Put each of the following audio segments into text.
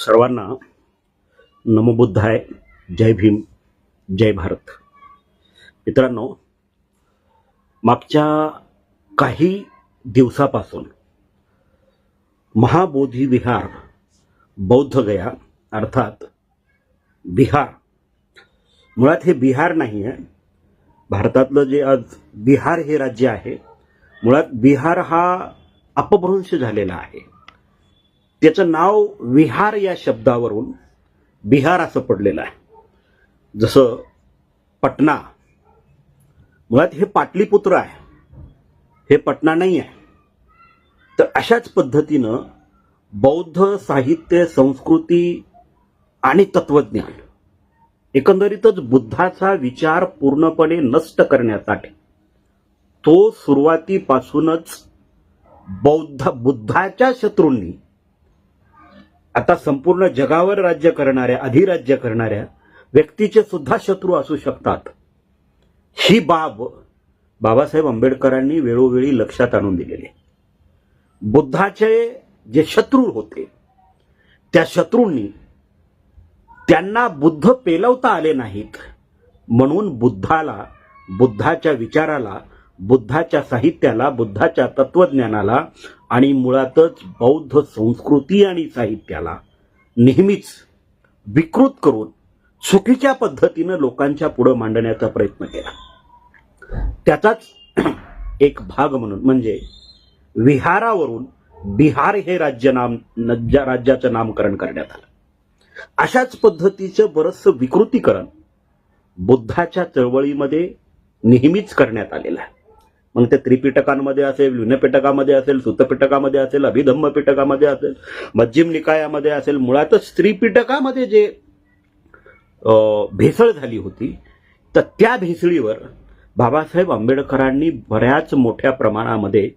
सर्वांना नमबुद्धाय जय भीम जय भारत. मित्रांनो मागच्या काही दिवसापासून महाबोधी विहार बौद्ध गया अर्थात बिहार. मुळात हे बिहार नाही आहे भारतातलं जे आज बिहार हे राज्य आहे मुळात बिहार हा अपभ्रंश झालेला आहे. त्याचं नाव विहार या शब्दावरून बिहार असं पडलेलं आहे. जसं पटना. मुळात हे पाटलीपुत्र आहे. हे पटना नाही आहे. तर अशाच पद्धतीनं बौद्ध साहित्य संस्कृती आणि तत्वज्ञान एकंदरीतच बुद्धाचा विचार पूर्णपणे नष्ट करण्यासाठी तो सुरुवातीपासूनच बौद्ध बुद्धाच्या शत्रूंनी आता संपूर्ण जगावर राज्य करणाऱ्या अधिराज्य करणाऱ्या व्यक्तीचे सुद्धा शत्रू असू शकतात. ही बाब बाबासाहेब आंबेडकरांनी वेळोवेळी लक्षात आणून दिलेली बुद्धाचे जे शत्रू होते त्या शत्रूंनी त्यांना बुद्ध पेलवता आले नाहीत. म्हणून बुद्धाला बुद्धाच्या विचाराला बुद्धाच्या साहित्याला बुद्धाच्या तत्वज्ञानाला आणि मुळातच बौद्ध संस्कृती आणि साहित्याला नेहमीच विकृत करून चुकीच्या पद्धतीनं लोकांच्या पुढं मांडण्याचा प्रयत्न केला. त्याचाच एक भाग म्हणून म्हणजे विहारावरून बिहार हे राज्य नाम राज्याचं नामकरण करण्यात आलं. अशाच पद्धतीचं बरचसं विकृतीकरण बुद्धाच्या चळवळीमध्ये नेहमीच करण्यात आलेलं आहे. मग ते त्रिपिटकांमध्ये असेल विनपिटकामध्ये असेल सुतपिटकामध्ये असेल अभिधम्म पिटकामध्ये असेल मज्जिम निकायामध्ये असेल मुळातच त्रिपिटकामध्ये जे भेसळ झाली होती तर त्या भेसळीवर बाबासाहेब आंबेडकरांनी बऱ्याच मोठ्या प्रमाणामध्ये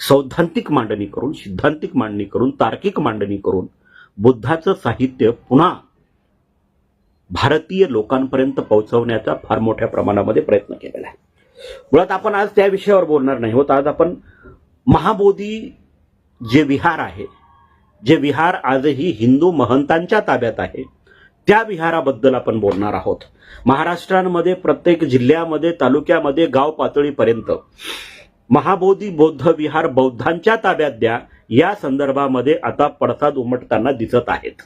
सैद्धांतिक मांडणी करून सिद्धांतिक मांडणी करून तार्किक मांडणी करून बुद्धाचं साहित्य पुन्हा भारतीय लोकांपर्यंत पोहोचवण्याचा फार मोठ्या प्रमाणामध्ये प्रयत्न केलेला आहे. मुळात आपण आज त्या विषयावर बोलणार नाही. होत आज आपण महाबोधी जे विहार आहे जे विहार आजही हिंदू महंतांच्या ताब्यात आहे त्या विहाराबद्दल आपण बोलणार आहोत. महाराष्ट्रांमध्ये प्रत्येक जिल्ह्यामध्ये तालुक्यामध्ये गाव पातळीपर्यंत महाबोधी बौद्ध विहार बौद्धांच्या ताब्यात द्या या संदर्भामध्ये आता पडसाद उमटताना दिसत आहेत.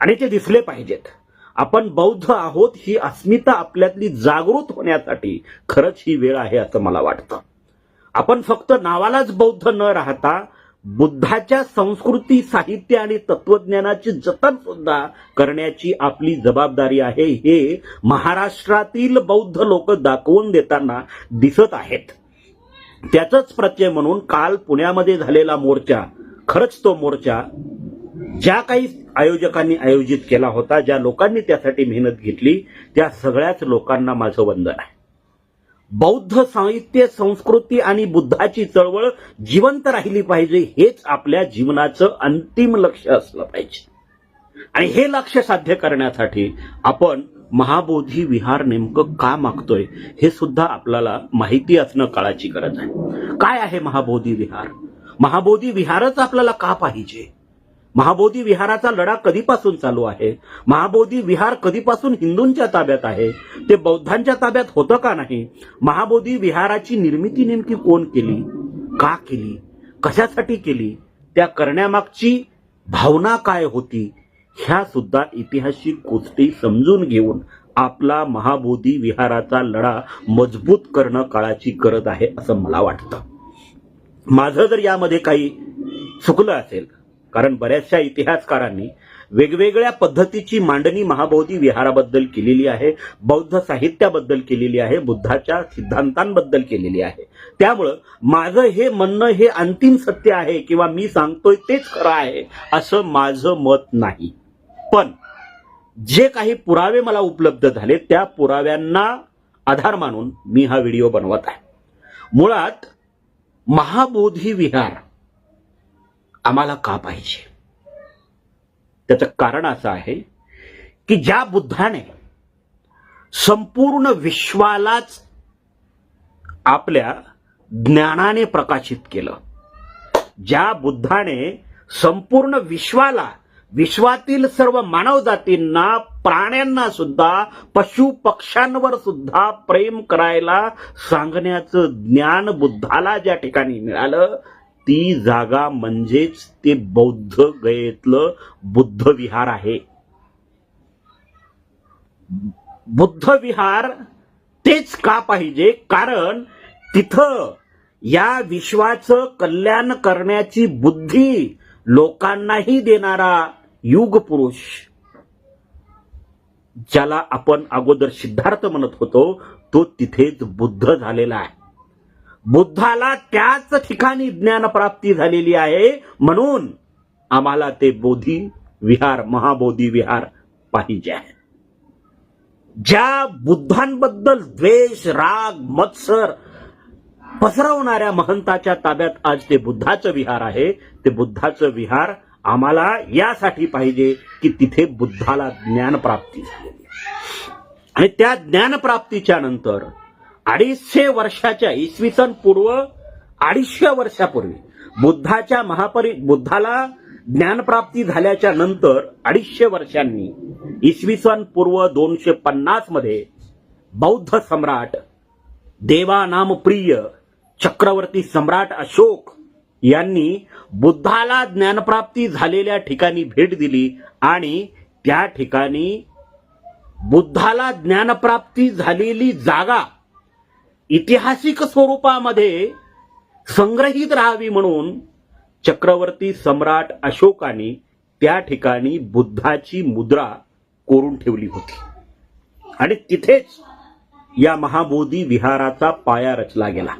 आणि ते दिसले पाहिजेत. आपण बौद्ध आहोत ही अस्मिता आपल्यातली जागृत होण्यासाठी खरंच ही वेळ आहे असं मला वाटतं. आपण फक्त नावालाच बौद्ध न राहता बुद्धाच्या संस्कृती साहित्य आणि तत्वज्ञानाचे जतन सुद्धा करण्याची आपली जबाबदारी आहे हे महाराष्ट्रातील बौद्ध लोक दाखवून देताना दिसत आहेत. त्याचंच प्रत्यय म्हणून काल पुण्यामध्ये झालेला मोर्चा खरंच तो मोर्चा ज्या काही आयोजकांनी आयोजित केला होता ज्या लोकांनी त्यासाठी मेहनत घेतली त्या सगळ्याच लोकांना माझं वंदन आहे. बौद्ध साहित्य संस्कृती आणि बुद्धाची चळवळ जिवंत राहिली पाहिजे हेच आपल्या जीवनाचं अंतिम लक्ष असलं पाहिजे. आणि हे लक्ष साध्य करण्यासाठी आपण महाबोधी विहार नेमकं का मागतोय हे सुद्धा आपल्याला माहिती असणं काळाची गरज आहे. काय आहे महाबोधी विहार? महाबोधी विहारच आपल्याला का पाहिजे? महाबोधी विहाराचा लढा कधीपासून चालू आहे? महाबोधी विहार कधीपासून हिंदूंच्या ताब्यात आहे? ते बौद्धांच्या ताब्यात होतं का नाही? महाबोधी विहाराची निर्मिती नेमकी कोण केली? का केली? कशासाठी केली? त्या करण्यामागची भावना काय होती? ह्या सुद्धा ऐतिहासिक गोष्टी समजून घेऊन आपला महाबोधी विहाराचा लढा मजबूत करणं काळाची गरज आहे असं मला वाटतं. माझं जर यामध्ये काही चुकलं असेल कारण बऱ्याचशा इतिहासकारांनी वेगवेगळ्या पद्धतीची मांडणी महाबोधी विहाराबद्दल केलेली आहे बौद्ध साहित्याबद्दल केलेली आहे बुद्धाच्या सिद्धांतांबद्दल केलेली आहे. त्यामुळं माझं हे म्हणणं हे अंतिम सत्य आहे किंवा मी सांगतोय तेच खरं आहे असं माझं मत नाही. पण जे काही पुरावे मला उपलब्ध झाले त्या पुराव्यांना आधार मानून मी हा व्हिडिओ बनवत आहे. मुळात महाबोधी विहार आम्हाला का पाहिजे? त्याचं कारण असं आहे की ज्या बुद्धाने संपूर्ण विश्वालाच आपल्या ज्ञानाने प्रकाशित केलं ज्या बुद्धाने संपूर्ण विश्वाला विश्वातील सर्व मानव जातींना प्राण्यांना सुद्धा पशु पक्ष्यांवर सुद्धा प्रेम करायला सांगण्याचं ज्ञान बुद्धाला ज्या ठिकाणी मिळालं ती जागा म्हणजेच ते बौद्ध गयेतलं बुद्ध विहार आहे. बुद्ध विहार तेच का पाहिजे? कारण तिथं या विश्वाचं कल्याण करण्याची बुद्धी लोकांनाही देणारा युग पुरुष ज्याला आपण अगोदर सिद्धार्थ म्हणत होतो तो तिथेच बुद्ध झालेला आहे. बुद्धाला त्याच ठिकाणी ज्ञानप्राप्ती झालेली आहे म्हणून आम्हाला ते बोधी विहार महाबोधी विहार पाहिजे आहे. ज्या बुद्धांबद्दल द्वेष राग मत्सर पसरवणाऱ्या महंताच्या ताब्यात आज ते बुद्धाचं विहार आहे ते बुद्धाचं विहार आम्हाला यासाठी पाहिजे की तिथे बुद्धाला ज्ञानप्राप्ती झालेली आणि त्या ज्ञानप्राप्तीच्या नंतर अडीचशे वर्षाच्या इसवी सन पूर्व अडीचशे वर्षापूर्वी बुद्धाच्या महापरि बुद्धाला ज्ञानप्राप्ती झाल्याच्यानंतर अडीचशे वर्षांनी इसवी सन पूर्व दोनशे पन्नासमध्ये बौद्ध सम्राट देवानाम प्रिय चक्रवर्ती सम्राट अशोक यांनी बुद्धाला ज्ञानप्राप्ती झालेल्या ठिकाणी भेट दिली आणि त्या ठिकाणी बुद्धाला ज्ञानप्राप्ती झालेली जागा ऐतिहासिक स्वरूपामध्ये संग्रहित राहावी म्हणून चक्रवर्ती सम्राट अशोकाने त्या ठिकाणी बुद्धाची मुद्रा कोरून ठेवली होती. आणि तिथेच या महाबोधी विहाराचा पाया रचला गेला.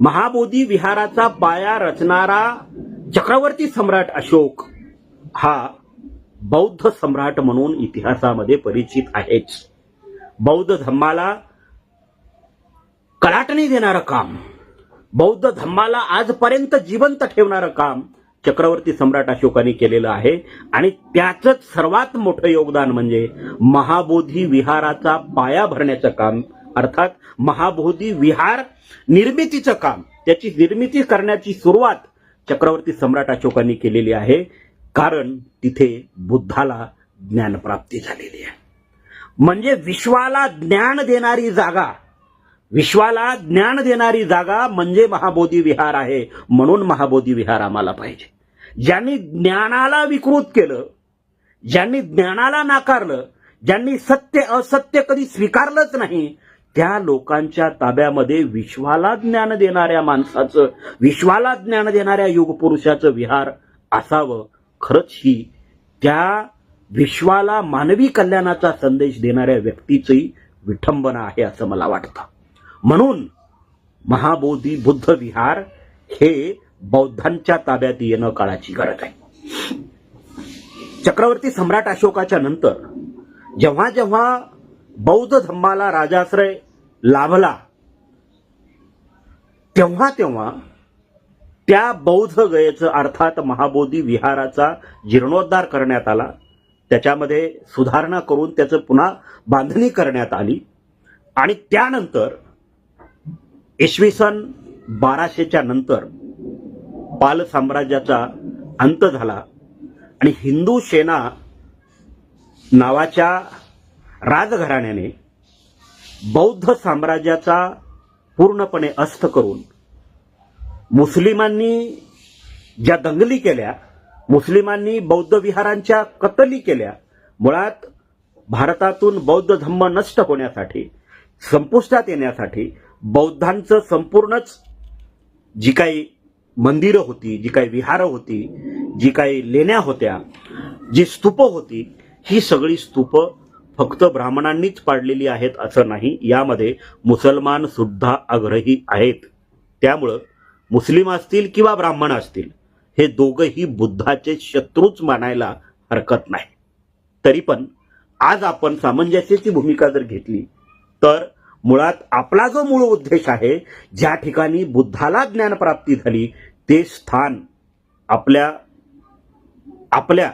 महाबोधी विहाराचा पाया रचणारा चक्रवर्ती सम्राट अशोक हा बौद्ध सम्राट म्हणून इतिहासामध्ये परिचित आहेच. बौद्ध धम्माला कलाटणी देणारं काम. बौद्ध धम्माला आजपर्यंत जिवंत ठेवणारं काम चक्रवर्ती सम्राट अशोकाने केलेलं आहे. आणि त्याचंच सर्वात मोठं योगदान म्हणजे महाबोधी विहाराचा पाया भरण्याचं काम. अर्थात महाबोधी विहार निर्मितीचं काम. त्याची निर्मिती करण्याची सुरुवात चक्रवर्ती सम्राट अशोकांनी केलेली आहे. कारण तिथे बुद्धाला ज्ञानप्राप्ती झालेली आहे. म्हणजे विश्वाला ज्ञान देणारी जागा विश्वाला ज्ञान देणारी जागा म्हणजे महाबोधी विहार आहे. म्हणून महाबोधी विहार आम्हाला पाहिजे. ज्यांनी ज्ञानाला विकृत केलं ज्यांनी ज्ञानाला नाकारलं ज्यांनी सत्य असत्य कधी स्वीकारलंच नाही त्या लोकांच्या ताब्यामध्ये विश्वाला ज्ञान देणाऱ्या माणसाचं विश्वाला ज्ञान देणाऱ्या युगपुरुषाचं विहार असावं. खरंच ही त्या विश्वाला मानवी कल्याणाचा संदेश देणाऱ्या व्यक्तीची विठंबना आहे असं मला वाटतं. म्हणून महाबोधी बुद्ध विहार हे बौद्धांच्या ताब्यात येणं काळाची गरज आहे. चक्रवर्ती सम्राट अशोकाच्या नंतर जेव्हा जेव्हा बौद्ध धम्माला राजाश्रय लाभला तेव्हा तेव्हा त्या बौद्ध गयेचं अर्थात महाबोधी विहाराचा जीर्णोद्धार करण्यात आला. त्याच्यामध्ये सुधारणा करून त्याचं पुन्हा बांधणी करण्यात आली. आणि त्यानंतर इसवी सन बाराशेच्या नंतर पाल साम्राज्याचा अंत झाला आणि हिंदू सेना नावाच्या राजघराण्याने बौद्ध साम्राज्याचा पूर्णपणे अस्त करून मुस्लिमांनी ज्या दंगली केल्या मुस्लिमांनी बौद्ध विहारांच्या कतली केल्या मुळात भारतातून बौद्ध धम्म नष्ट होण्यासाठी संपुष्टात येण्यासाठी बौद्धांचं संपूर्णच जी काही मंदिरं होती जी काही विहारं होती जी काही लेण्या होत्या जी स्तूप होती ही सगळी स्तूप फक्त ब्राह्मणांनीच पाडलेली आहेत असं नाही. यामध्ये मुसलमान सुद्धा आग्रही आहेत. त्यामुळं मुस्लिम असतील किंवा ब्राह्मण असतील हे दोघंही बुद्धाचे शत्रूच मानायला हरकत नाही. तरी पण आज आपण सामंजस्याची भूमिका जर घेतली तर मुळात आपला जो मूळ उद्देश आहे ज्या ठिकाणी बुद्धाला ज्ञानप्राप्ती झाली ते स्थान आपल्या आपल्या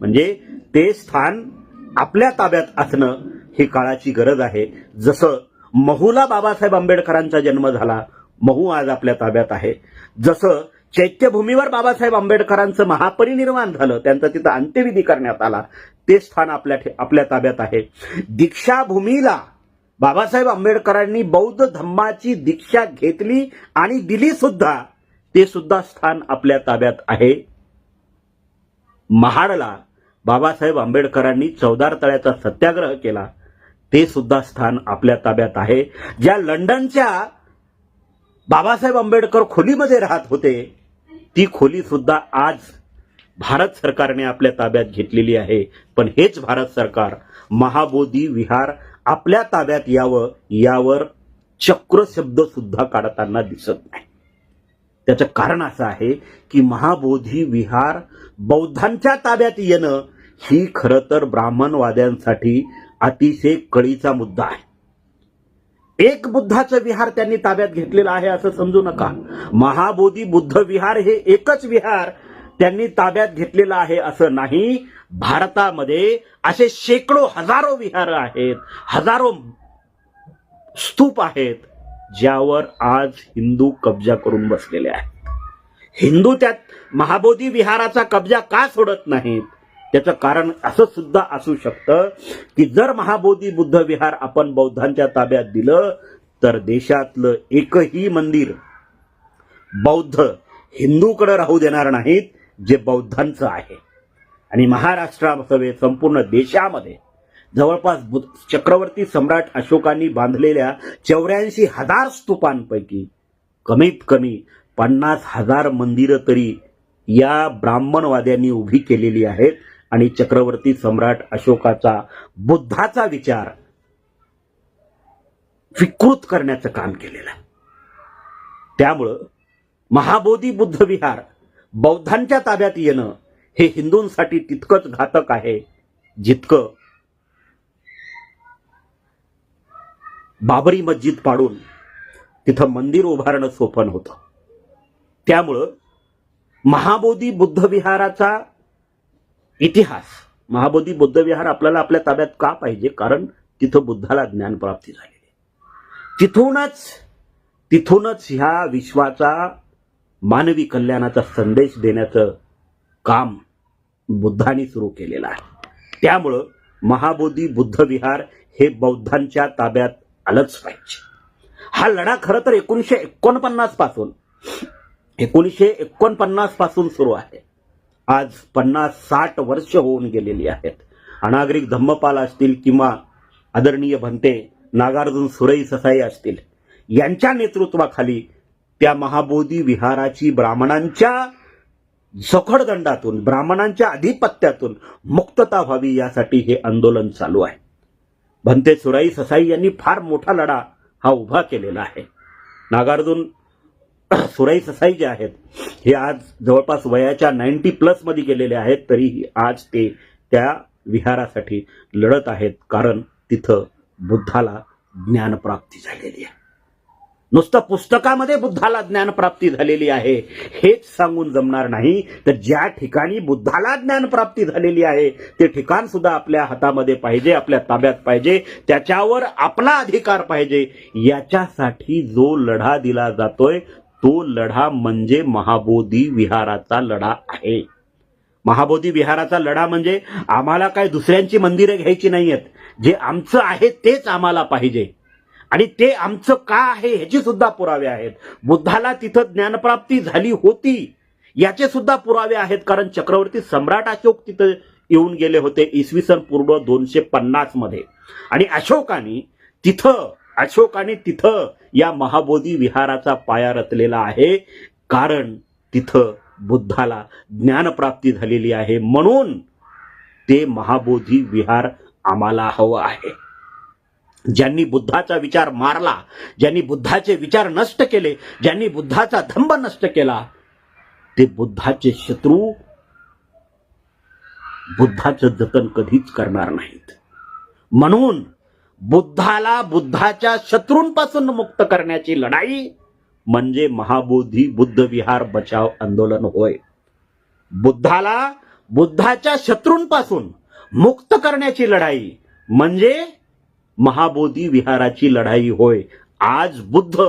म्हणजे ते स्थान आपल्या ताब्यात असणं ही काळाची गरज आहे. जसं महूला बाबासाहेब आंबेडकरांचा जन्म झाला महू आज आपल्या ताब्यात आहे. जसं चैत्यभूमीवर बाबासाहेब आंबेडकरांचं महापरिनिर्वाण झालं त्यांचा तिथं अंत्यविधी करण्यात आला ते स्थान आपल्या ठे- आपल्या ताब्यात आहे. दीक्षाभूमीला बाबासाहेब आंबेडकरांनी बौद्ध धम्माची दीक्षा घेतली आणि दिली सुद्धा. ते सुद्धा स्थान आपल्या ताब्यात आहे. महाडला बाबासाहेब आंबेडकरांनी चौदार तळ्याचा सत्याग्रह केला. ते सुद्धा स्थान आपल्या ताब्यात आहे. ज्या लंडनच्या बाबासाहेब आंबेडकर खोलीमध्ये राहत होते ती खोली सुद्धा आज भारत सरकारने आपल्या ताब्यात घेतलेली आहे. पण हेच भारत सरकार महाबोधी विहार आपल्या ताब्यात यावं यावर चक्र शब्द सुद्धा काढताना दिसत नाही. त्याचं कारण असं आहे की महाबोधी विहार बौद्धांच्या ताब्यात येणं ही खरं तर ब्राह्मणवाद्यांसाठी अतिशय कळीचा मुद्दा आहे. एक बुद्धाचं विहार त्यांनी ताब्यात घेतलेलं आहे असं समजू नका. महाबोधी बुद्ध विहार हे एकच विहार त्यांनी ताब्यात घेतलेलं आहे असं नाही. भारतामध्ये असे शेकडो हजारो विहार आहेत हजारो स्तूप आहेत ज्यावर आज हिंदू कब्जा करून बसलेले आहेत. हिंदू त्यात महाबोधी विहाराचा कब्जा का सोडत नाहीत? त्याचं कारण असं सुद्धा असू शकतं की जर महाबोधी बुद्ध विहार आपण बौद्धांच्या ताब्यात दिलं तर देशातलं एकही मंदिर बौद्ध हिंदूकडे राहू देणार नाहीत. जे बौद्धांचं आहे. आणि महाराष्ट्रासवे संपूर्ण देशामध्ये जवळपास बु- चक्रवर्ती सम्राट अशोकांनी बांधलेल्या चौऱ्याऐंशी हजार स्तूपांपैकी कमीत कमी पन्नास हजार मंदिरं तरी या ब्राह्मणवाद्यांनी उभी केलेली आहेत. आणि चक्रवर्ती सम्राट अशोकाचा बुद्धाचा विचार विकृत करण्याचं काम केलेलं आहे. त्यामुळं महाबोधी बुद्ध विहार बौद्धांच्या ताब्यात येणं हे हिंदूंसाठी तितकंच घातक आहे जितकं बाबरी मस्जिद पाडून तिथं मंदिर उभारणं सोपन होतं त्यामुळं महाबोधी बुद्ध विहाराचा इतिहास महाबोधी बुद्ध विहार आपल्याला आपल्या ताब्यात का पाहिजे? कारण तिथं बुद्धाला ज्ञानप्राप्ती झालेली तिथूनच तिथूनच ह्या विश्वाचा मानवी कल्याणाचा संदेश देण्याचं काम बुद्धाने सुरू केलेलं आहे. त्यामुळं महाबोधी बुद्ध विहार हे बौद्धांच्या ताब्यात आलंच पाहिजे. हा लढा खरं तर एकोणीसशे एकोणपन्नासपासून एकोणीसशे एकोणपन्नासपासून सुरू आहे. आज पन्नास साठ वर्ष होऊन गेलेली आहेत. अनागरिक धम्मपाल असतील किंवा आदरणीय भंते नागार्जुन सुरई ससाई असतील यांच्या नेतृत्वाखाली त्या महाबोधी विहाराची ब्राह्मणांच्या सखडदंडातून ब्राह्मणांच्या अधिपत्यातून मुक्तता व्हावी यासाठी हे आंदोलन चालू आहे. भंते सुराई ससाई यांनी फार मोठा लढा हा उभा केलेला आहे. नागार्जुन सुराई ससाई जे आहेत हे आज जवळपास वयाच्या नाईन्टी प्लसमध्ये गेलेले आहेत तरीही आज ते त्या विहारासाठी लढत आहेत कारण तिथं बुद्धाला ज्ञानप्राप्ती झालेली आहे. नुसतं पुस्तकामध्ये बुद्धाला ज्ञानप्राप्ती झालेली आहे हेच सांगून जमणार नाही. तर ज्या ठिकाणी बुद्धाला ज्ञानप्राप्ती झालेली आहे ते ठिकाण सुद्धा आपल्या हातामध्ये पाहिजे आपल्या ताब्यात पाहिजे त्याच्यावर आपला अधिकार पाहिजे. याच्यासाठी जो लढा दिला जातोय तो लढा म्हणजे महाबोधी विहाराचा लढा आहे. महाबोधी विहाराचा लढा म्हणजे आम्हाला काय दुसऱ्यांची मंदिरं घ्यायची नाहीयेत. जे आमचं आहे तेच आम्हाला पाहिजे. आणि ते आमचं का आहे ह्याचे सुद्धा पुरावे आहेत. बुद्धाला तिथं ज्ञानप्राप्ती झाली होती. याचे सुद्धा पुरावे आहेत कारण चक्रवर्ती सम्राट अशोक तिथं येऊन गेले होते इसवी सन पूर्व दोनशे पन्नासमध्ये. आणि अशोकाने तिथं अशोकाने तिथं या महाबोधी विहाराचा पाया रचलेला आहे कारण तिथं बुद्धाला ज्ञानप्राप्ती झालेली आहे. म्हणून ते महाबोधी विहार आम्हाला हवं आहे. ज्यांनी बुद्धाचा विचार मारला ज्यांनी बुद्धाचे विचार नष्ट केले ज्यांनी बुद्धाचा धंब नष्ट केला ते बुद्धाचे शत्रू बुद्धाचं जतन कधीच करणार नाहीत. म्हणून बुद्धाला बुद्धाच्या शत्रूंपासून मुक्त करण्याची लढाई म्हणजे महाबोधी बुद्ध विहार बचाव आंदोलन होय. बुद्धाला बुद्धाच्या शत्रूंपासून मुक्त करण्याची लढाई म्हणजे महाबोधी विहाराची लढाई होय. आज बुद्ध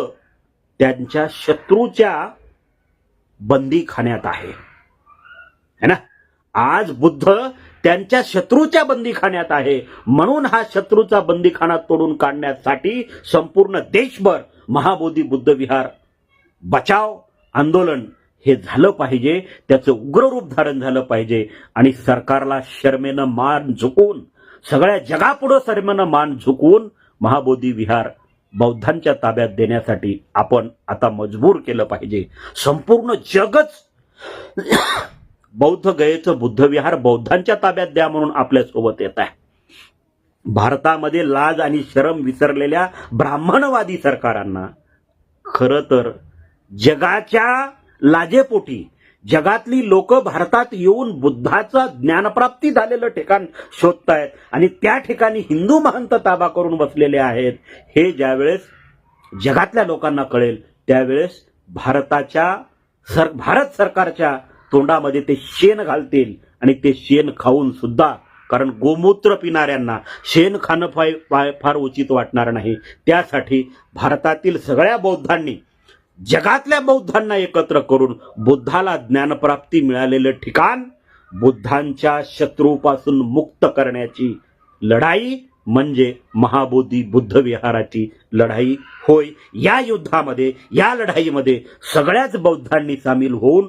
त्यांच्या शत्रूच्या बंदी खाण्यात आहे. है ना? आज बुद्ध त्यांच्या शत्रूच्या बंदीखान्यात आहे. म्हणून हा शत्रूचा बंदीखाना तोडून काढण्यासाठी संपूर्ण देशभर महाबोधी बुद्ध विहार बचाव आंदोलन हे झालं पाहिजे. त्याचं उग्र रूप धारण झालं पाहिजे. आणि सरकारला शर्मेनं मान झुकून सगळ्या जगापुढं सर्वांना मान झुकवून महाबोधी विहार बौद्धांच्या ताब्यात देण्यासाठी आपण आता मजबूर केलं पाहिजे. संपूर्ण जगच बौद्ध गयेचं बुद्धविहार बौद्धांच्या ताब्यात द्या म्हणून आपल्यासोबत येत आहे. भारतामध्ये लाज आणि शरम विसरलेल्या ब्राह्मणवादी सरकारांना खरं तर जगाच्या लाजेपोटी जगातली लोक भारतात येऊन बुद्धाचं ज्ञानप्राप्ती झालेलं ठिकाण शोधतायत आणि त्या ठिकाणी हिंदू महंत ताबा करून बसलेले आहेत. हे ज्यावेळेस जगातल्या लोकांना कळेल त्यावेळेस भारताच्या सर भारत सरकारच्या तोंडामध्ये ते शेण घालतील आणि ते शेण खाऊन सुद्धा कारण गोमूत्र पिणाऱ्यांना शेण खाणं फाय फार उचित वाटणार नाही. त्यासाठी भारतातील सगळ्या बौद्धांनी जगातल्या बौद्धांना एकत्र करून बुद्धाला ज्ञानप्राप्ती मिळालेलं ठिकाण बुद्धांच्या शत्रूपासून मुक्त करण्याची लढाई म्हणजे महाबोधी बुद्ध विहाराची लढाई. होय या युद्धामध्ये या लढाईमध्ये सगळ्याच बौद्धांनी सामील होऊन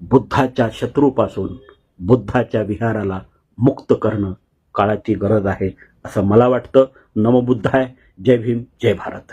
बुद्धाच्या शत्रूपासून बुद्धाच्या विहाराला मुक्त करणं काळाची गरज आहे असं मला वाटतं. नमबुद्धाय जय भीम जय भारत.